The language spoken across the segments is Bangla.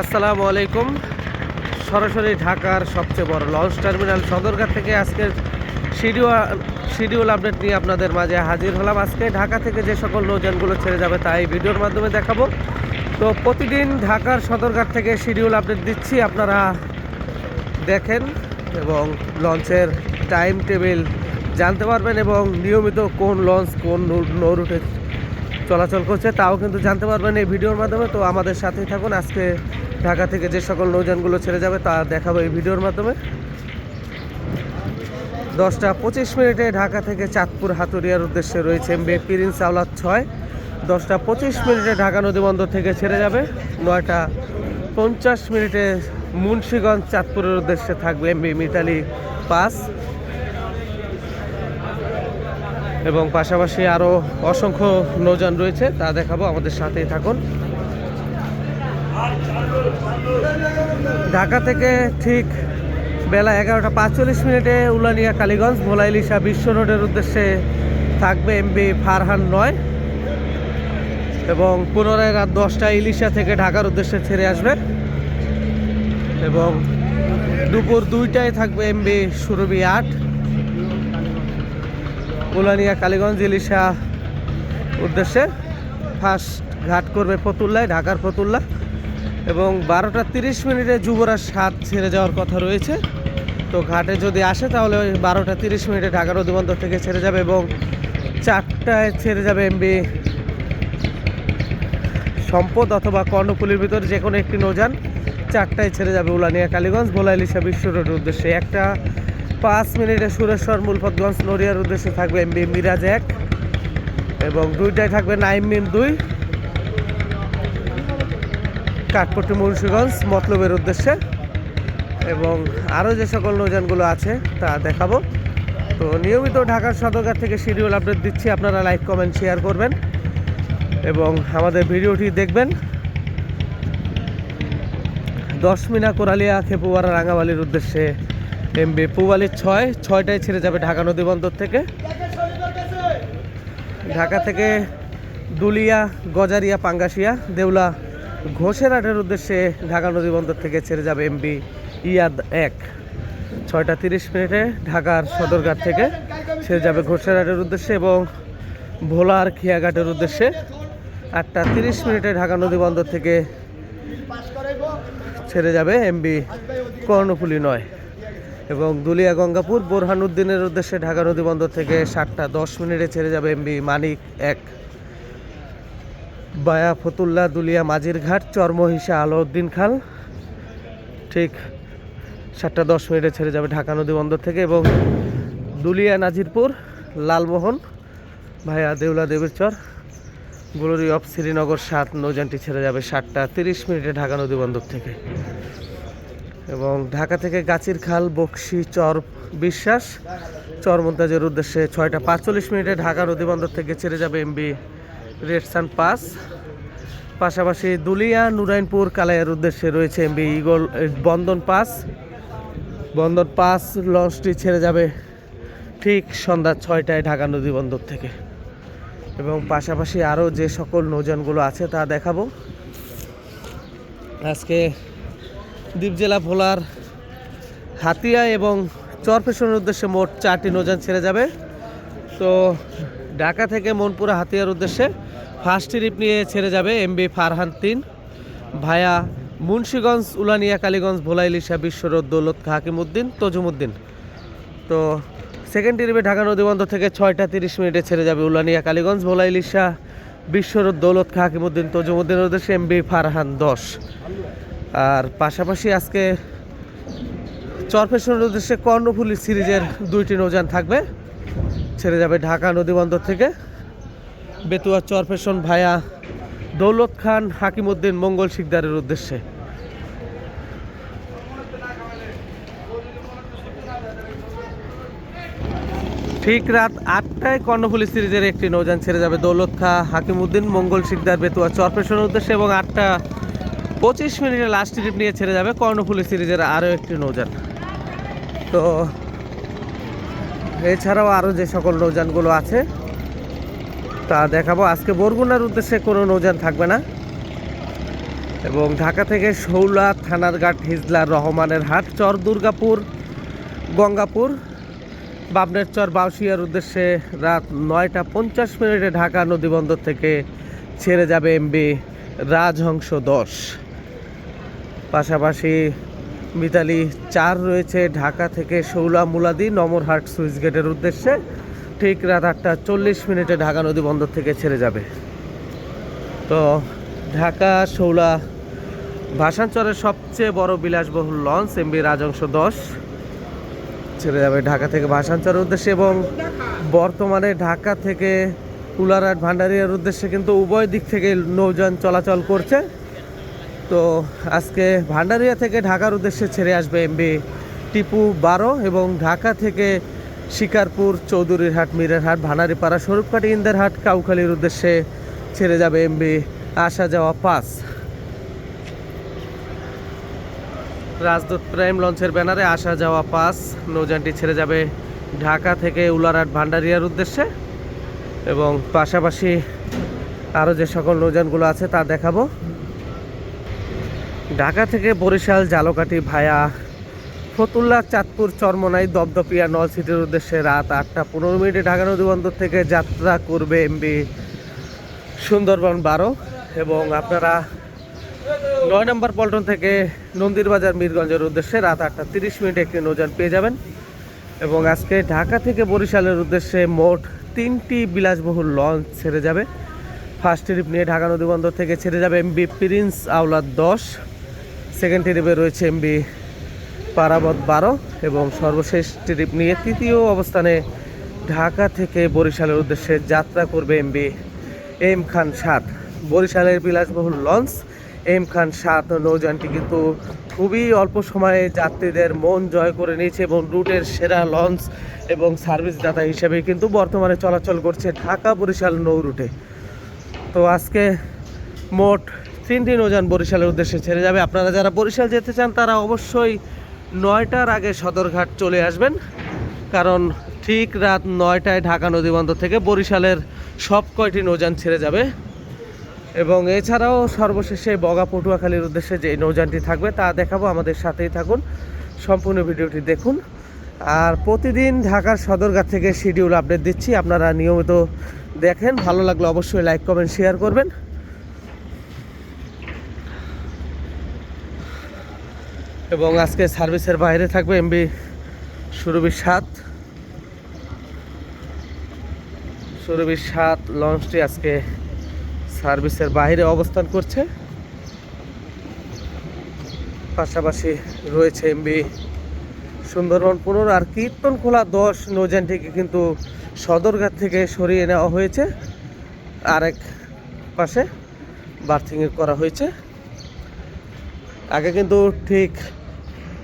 আসসালামু আলাইকুম। সরাসরি ঢাকার সবচেয়ে বড় লঞ্চ টার্মিনাল সদরঘাট থেকে আজকের শিডিউল শিডিউল আপডেট নিয়ে আপনাদের মাঝে হাজির হলাম। আজকে ঢাকা থেকে যে সকল নৌযানগুলো ছেড়ে যাবে তা এই ভিডিওর মাধ্যমে দেখাবো। তো প্রতিদিন ঢাকার সদরঘাট থেকে শিডিউল আপডেট দিচ্ছি। আপনারা দেখেন এবং লঞ্চের টাইম টেবিল জানতে পারবেন এবং নিয়মিত কোন লঞ্চ কোন নৌ- নৌ রুটে চলাচল করছে তাও কিন্তু জানতে পারবেন এই ভিডিওর মাধ্যমে। তো আমাদের সাথেই থাকুন। আজকে ঢাকা থেকে যে সকল নৌযানগুলো ছেড়ে যাবে তা দেখাবো এই ভিডিওর মাধ্যমে। দশটা পঁচিশ মিনিটে ঢাকা থেকে চাঁদপুর হাতুরিয়ার উদ্দেশ্যে রয়েছে এমবি প্রিন্স আওলাদ ছয়। দশটা পঁচিশ মিনিটে ঢাকা নদীবন্দর থেকে ছেড়ে যাবে। নয়টা পঞ্চাশ মিনিটে মুন্সীগঞ্জ চাঁদপুরের উদ্দেশ্যে থাকবে এমবি মিতালি পাস। এবং পাশাপাশি আরও অসংখ্য নৌযান রয়েছে, তা দেখাবো। আমাদের সাথেই থাকুন। ঢাকা থেকে ঠিক বেলা এগারোটা পাঁচচল্লিশ মিনিটে উলানিয়া কালীগঞ্জ ভোলা ইলিশা বিশ্ব রোডের উদ্দেশ্যে থাকবে এমবি ফারহান নয় এবং পুনরায় রাত দশটায় ইলিশা থেকে ঢাকার উদ্দেশ্যে ছেড়ে আসবে এবং দুপুর দুইটায় থাকবে এমবি সুরভি আট। উলানিয়া কালীগঞ্জ ইলিশা উদ্দেশ্যে ফার্স্ট ঘাট করবে ফতুল্লায়, ঢাকার ফতুল্লা। এবং বারোটা তিরিশ মিনিটে যুবরাজ সাত ছেড়ে যাওয়ার কথা রয়েছে। তো ঘাটে যদি আসে তাহলে ওই বারোটা তিরিশ মিনিটে ঢাকা নদীবন্দর থেকে ছেড়ে যাবে এবং চারটায় ছেড়ে যাবে এমবি সম্পদ অথবা কর্ণফুলির ভিতর যে কোনো একটি নৌযান। চারটায় ছেড়ে যাবে উলানিয়া কালীগঞ্জ ভোলা ইলিশা বিশ্ব রোডের উদ্দেশ্যে। একটা পাঁচ মিনিটে সুরেশ্বর মূলপতগঞ্জ নড়িয়ার উদ্দেশ্যে থাকবে এমবি মিরাজ এক এবং দুইটায় থাকবে নাইম মিম দুই। কাঠপট্টি মুন্সীগঞ্জ মতলবের উদ্দেশ্যে এবং আরও যে সকল নৌযানগুলো আছে তা দেখাবো। তো নিয়মিত ঢাকার সদরঘাট থেকে শিডিউল আপডেট দিচ্ছি, আপনারা লাইক, কমেন্ট, শেয়ার করবেন এবং আমাদের ভিডিওটি দেখবেন। দশমিনা কোরালিয়া খেপুয়ারা রাঙামালির উদ্দেশ্যে এমবি পুবালির ছয়, ছয়টায় ছেড়ে যাবে ঢাকা নদী বন্দর থেকে। ঢাকা থেকে দুলিয়া, গজারিয়া, পাঙ্গাসিয়া, দেউলা ঘোষেরহাটের উদ্দেশ্যে ঢাকা নদীবন্দর থেকে ছেড়ে যাবে এমবি ইয়াদ এক। ছয়টা তিরিশ মিনিটে ঢাকার সদরঘাট থেকে ছেড়ে যাবে ঘোষের ঘোষেরহাটের উদ্দেশ্যে এবং ভোলার খিয়াঘাটের উদ্দেশ্যে। আটটা তিরিশ মিনিটে ঢাকা নদীবন্দর থেকে ছেড়ে যাবে এমবি কর্ণফুলি নয়। এবং দুলিয়া গঙ্গাপুর বোরহানুদ্দিনের উদ্দেশ্যে ঢাকা নদীবন্দর থেকে সাতটা দশ মিনিটে ছেড়ে যাবে এমবি মানিক এক। বায়া ফতুল্লা দুলিয়া মাঝিরঘাট চর্মহিসা আলাউদ্দিন খাল। ঠিক সাতটা দশ মিনিটে ছেড়ে যাবে ঢাকা নদীবন্দর থেকে এবং দুলিয়া নাজিরপুর, লালমোহন ভাইয়া দেউলা দেবীর চর গ্লোরি অফ শ্রীনগর সাত নৌজানটি ছেড়ে যাবে সাতটা তিরিশ মিনিটে ঢাকা নদীবন্দর থেকে। এবং ঢাকা থেকে গাছির খাল, বক্সি, চর বিশ্বাস চর মন্তাজের উদ্দেশ্যে ছয়টা পাঁচচল্লিশ মিনিটে ঢাকা নদীবন্দর থেকে ছেড়ে যাবে এমবি রেডসান পাস। পাশাপাশি দুলিয়া, নুরাইনপুর, কালাইয়ের উদ্দেশ্যে রয়েছে এমবি ইগল বন্দন পাস। বন্দন পাস লঞ্চটি ছেড়ে যাবে ঠিক সন্ধ্যা ছয়টায় ঢাকা নদীবন্দর থেকে। এবং পাশাপাশি আরও যে সকল নৌযানগুলো আছে তা দেখাবো। আজকে দ্বীপ জেলা ভোলার হাতিয়া এবং চরপেশনের উদ্দেশ্যে মোট চারটি নৌযান ছেড়ে যাবে। তো ঢাকা থেকে মনপুরা হাতিয়ার উদ্দেশ্যে ফার্স্ট ট্রিপ নিয়ে ছেড়ে যাবে এমবি ফারহান তিন ভায়া মুন্সীগঞ্জ, উলানিয়া, কালীগঞ্জ, ভোলা, ইলিশা, বিশ্বরোড, দৌলত হাকিমুদ্দিন তজুমুদ্দিন। তো সেকেন্ড ট্রিপে ঢাকা নদীবন্দর থেকে ছয়টা তিরিশ মিনিটে ছেড়ে যাবে উলানিয়া, কালীগঞ্জ, ভোলা, ইলিশা, বিশ্বরোড, দৌলত হাকিমুদ্দিন তজুমুদ্দিনের উদ্দেশ্যে এমবি ফারহান দশ। আর পাশাপাশি আজকে চরপেশনের উদ্দেশ্যে কর্ণফুলি সিরিজের দুইটি নৌযান থাকবে। ছেড়ে যাবে ঢাকা নদীবন্দর থেকে। বেতুয়া চরপেশন ভায়া দৌলত খান, হাকিমউদ্দিন, মঙ্গল শিকদারের উদ্দেশ্যে। ঠিক রাত আটটায় কর্ণফুলি সিরিজের একটি নৌযান ছেড়ে যাবে দৌলত খা, হাকিমউদ্দিন, মঙ্গল শিকদার, বেতুয়া চরপেশনের উদ্দেশ্যে এবং আটটা পঁচিশ মিনিটে লাস্ট ট্রিপ নিয়ে ছেড়ে যাবে কর্ণফুলি সিরিজের আরও একটি নৌযান। তো, এছাড়াও আরও যে সকল নৌযানগুলো আছে তা দেখাবো। আজকে বরগুনার উদ্দেশ্যে কোনো নৌযান থাকবে না। এবং ঢাকা থেকে শৌলা থানারঘাট হিজলা রহমানের হাট, চর দুর্গাপুর, গঙ্গাপুর, বাবনের চর বাউসিয়ার উদ্দেশ্যে রাত নয়টা পঞ্চাশ মিনিটে ঢাকা নদীবন্দর থেকে ছেড়ে যাবে এমবি রাজহংস দশ। পাশাপাশি মিতালি চার রয়েছে ঢাকা থেকে শৌলা মুলাদি, নমরহাট সুইচ গেটের উদ্দেশ্যে। ঠিক রাত আটটা চল্লিশ মিনিটে ঢাকা নদী বন্দর থেকে ছেড়ে যাবে। তো ঢাকা, শৌলা, ভাসানচরের সবচেয়ে বড় বিলাসবহুল লঞ্চ এমবি রাজংশ দশ। ছেড়ে যাবে ঢাকা থেকে ভাসানচরের উদ্দেশ্যে এবং বর্তমানে ঢাকা থেকে কুলারহাট ভান্ডারিয়ার উদ্দেশ্যে কিন্তু উভয় দিক থেকে নৌযান চলাচল করছে। তো আজকে ভান্ডারিয়া থেকে ঢাকার উদ্দেশ্যে ছেড়ে আসবে এমবি টিপু বারো এবং ঢাকা থেকে শিকারপুর চৌধুরীরহাট মিরেরহাট ভানারিপাড়া স্বরূপকাটি ইন্দেরহাট কাউখালীর উদ্দেশ্যে ছেড়ে যাবে এমবি আসা যাওয়া পাস। রাজদূত প্রাইম লঞ্চের ব্যানারে আসা যাওয়া পাস। নৌযানটি ছেড়ে যাবে ঢাকা থেকে উলারহাট ভান্ডারিয়ার উদ্দেশ্যে এবং পাশাপাশি আরও যে সকল নৌযানগুলো আছে তা দেখাবো। ঢাকা থেকে বরিশাল, জালকাঠি ভায়া ফতুল্লা, চাঁদপুর, চরমনাই, দপদপিয়া, নল সিটির উদ্দেশ্যে রাত আটটা পনেরো মিনিটে ঢাকা নদী বন্দর থেকে যাত্রা করবে এমবি সুন্দরবন বারো। এবং আপনারা নয় নম্বর পল্টন থেকে নন্দীরবাজার, মিরগঞ্জের উদ্দেশ্যে রাত আটটা তিরিশ মিনিটে একটি নৌযান পেয়ে যাবেন। এবং আজকে ঢাকা থেকে বরিশালের উদ্দেশ্যে মোট তিনটি বিলাসবহুল লঞ্চ ছেড়ে যাবে। ফার্স্ট ট্রিপ নিয়ে ঢাকা নদী বন্দর থেকে ছেড়ে যাবে এমবি প্রিন্স, আওলাদ দশ। সেকেন্ড ট্রিপে রয়েছে এমবি পারাবত বারো এবং সর্বশেষ ট্রিপ নিয়ে তৃতীয় অবস্থানে ঢাকা থেকে বরিশালের উদ্দেশ্যে যাত্রা করবে এমবি এম খান সাত। বরিশালের বিলাসবহুল লঞ্চ, এম খান সাত নৌযানটি কিন্তু খুবই অল্প সময়ে যাত্রীদের মন জয় করে নিয়েছে এবং রুটের সেরা লঞ্চ এবং সার্ভিস দাতা হিসেবে কিন্তু বর্তমানে চলাচল করছে ঢাকা বরিশাল নৌ রুটে। তো আজকে মোট তিনটি নৌযান বরিশালের উদ্দেশ্যে ছেড়ে যাবে। আপনারা যারা বরিশাল যেতে চান তারা অবশ্যই নয়টার আগে সদরঘাট চলে আসবেন, কারণ ঠিক রাত নয়টায় ঢাকা নদীবন্দর থেকে বরিশালের সব কয়টি নৌযান ছেড়ে যাবে। এবং এছাড়াও সর্বশেষে বগা পটুয়াখালীর উদ্দেশ্যে যে নৌযানটি থাকবে তা দেখাবো, আমাদের সাথেই থাকুন, সম্পূর্ণ ভিডিওটি দেখুন। আর প্রতিদিন ঢাকার সদরঘাট থেকে শিডিউল আপডেট দিচ্ছি, আপনারা নিয়মিত দেখেন, ভালো লাগলে অবশ্যই লাইক কমেন্ট শেয়ার করবেন। এবং আজকে সার্ভিসের বাইরে থাকবে এমবি সুরভি সাত। সুরভি সাত লঞ্চটি আজকে সার্ভিসের বাইরে অবস্থান করছে। পাশাপাশি রয়েছে এমবি সুন্দরবন পনেরো আর কীর্তন খোলা দশ নৌযানটিকে কিন্তু সদরঘাট থেকে সরিয়ে নেওয়া হয়েছে। আরেক পাশে বার্থিং করা হয়েছে। আগে কিন্তু ঠিক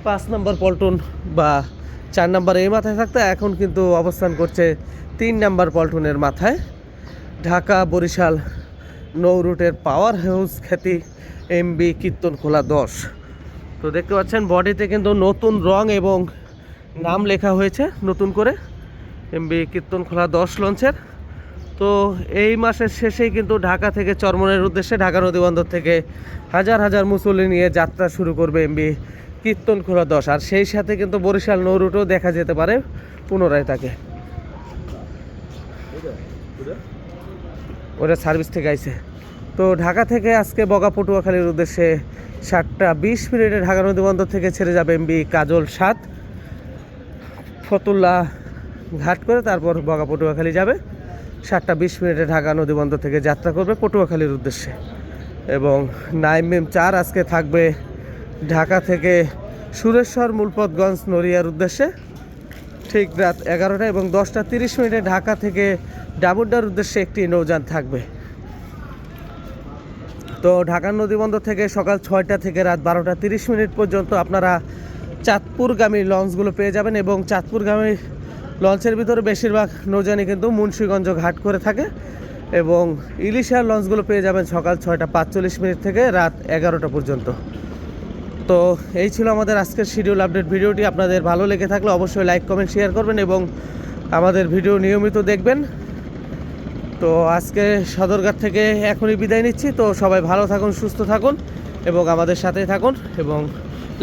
পাঁচ নম্বর পল্টন বা চার নম্বর এই মাথায় থাকতো, এখন কিন্তু অবস্থান করছে তিন নম্বর পল্টনের মাথায়। ঢাকা, বরিশাল, নৌ রুটের পাওয়ার হাউস খ্যাতি এমবি কীর্তন খোলা দশ। তো দেখতে পাচ্ছেন, বডিতে কিন্তু নতুন রং এবং নাম লেখা হয়েছে নতুন করে। এমবি কীর্তন খোলা দশ লঞ্চের তো এই মাসের শেষেই কিন্তু ঢাকা থেকে চরমনের উদ্দেশ্যে ঢাকা নদীবন্দর থেকে হাজার হাজার মুসল্লি নিয়ে যাত্রা শুরু করবে এমবি কীর্তন খোলা দশ। আর সেই সাথে কিন্তু বরিশাল নৌ রুটও দেখা যেতে পারে পুনরায় তাকে। ওটা সার্ভিস থেকে আইছে। তো ঢাকা থেকে আজকে বগা পটুয়াখালীর উদ্দেশ্যে সাতটা বিশ মিনিটে ঢাকা নদীবন্দর থেকে ছেড়ে যাবে এমবি কাজল সাত। ফতুল্লা ঘাট করে তারপর বগা পটুয়াখালী যাবে। সাতটা বিশ মিনিটে ঢাকা নদীবন্দর থেকে যাত্রা করবে পটুয়াখালীর উদ্দেশ্যে। এবং নাইম চার আজকে থাকবে ঢাকা থেকে সুরেশ্বর মূলপতগঞ্জ নড়িয়ার উদ্দেশ্যে। ঠিক রাত এগারোটা এবং দশটা তিরিশ মিনিটে ঢাকা থেকে ডাবুড্ডার উদ্দেশ্যে একটি নৌযান থাকবে। তো ঢাকার নদীবন্দর থেকে সকাল ছয়টা থেকে রাত বারোটা তিরিশ মিনিট পর্যন্ত আপনারা চাঁদপুরগামী লঞ্চগুলো পেয়ে যাবেন এবং চাঁদপুরগামী লঞ্চের ভিতরে বেশিরভাগ নৌযানই কিন্তু মুন্সীগঞ্জ ঘাট করে থাকে এবং ইলিশার লঞ্চগুলো পেয়ে যাবেন সকাল ছয়টা পাঁচচল্লিশ মিনিট থেকে রাত এগারোটা পর্যন্ত। তো এই ছিল আমাদের আজকের শিডিউল আপডেট ভিডিওটি। আপনাদের ভালো লেগে থাকলে অবশ্যই লাইক কমেন্ট শেয়ার করবেন এবং আমাদের ভিডিও নিয়মিত দেখবেন। তো আজকে সদরঘাট থেকে এখনই বিদায় নিচ্ছি। তো সবাই ভালো থাকুন, সুস্থ থাকুন এবং আমাদের সাথেই থাকুন এবং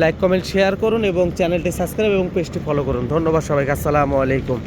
লাইক কমেন্ট শেয়ার করুন এবং চ্যানেলটি সাবস্ক্রাইব এবং পেজটি ফলো করুন। ধন্যবাদ সবাইকে, আসসালামু আলাইকুম।